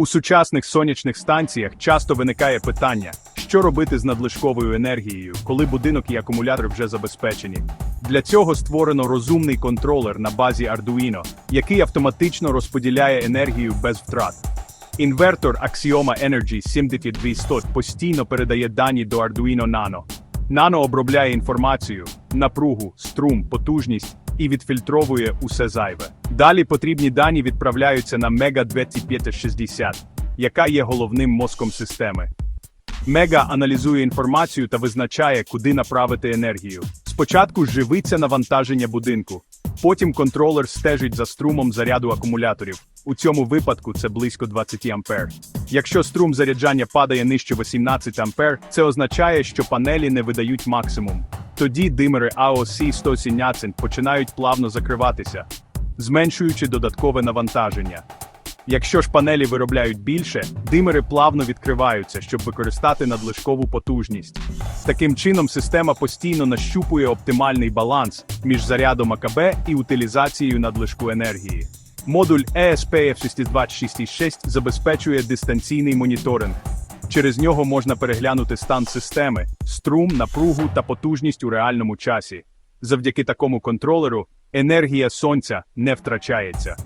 У сучасних сонячних станціях часто виникає питання, що робити з надлишковою енергією, коли будинок і акумулятор вже забезпечені. Для цього створено розумний контролер на базі Arduino, який автоматично розподіляє енергію без втрат. Інвертор Axioma Energy 7200 постійно передає дані до Arduino Nano. Nano обробляє інформацію, напругу, струм, потужність і відфільтровує усе зайве. Далі потрібні дані відправляються на Mega 2560, яка є головним мозком системи. Мега аналізує інформацію та визначає, куди направити енергію. Спочатку живиться навантаження будинку, потім контролер стежить за струмом заряду акумуляторів. У цьому випадку це близько 20 ампер. Якщо струм заряджання падає нижче 18 ампер, це означає, що панелі не видають максимум. Тоді димери AOC 117 починають плавно закриватися, зменшуючи додаткове навантаження. Якщо ж панелі виробляють більше, димери плавно відкриваються, щоб використати надлишкову потужність. Таким чином, система постійно нащупує оптимальний баланс між зарядом АКБ і утилізацією надлишку енергії. Модуль E ESPF6266 забезпечує дистанційний моніторинг. Через нього можна переглянути стан системи, струм, напругу та потужність у реальному часі. Завдяки такому контролеру енергія сонця не втрачається.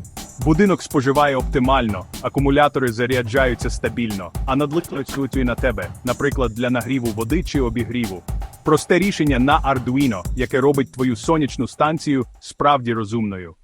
Будинок споживає оптимально, акумулятори заряджаються стабільно, а надлишок працює на тебе, наприклад, для нагріву води чи обігріву. Просте рішення на Arduino, яке робить твою сонячну станцію справді розумною.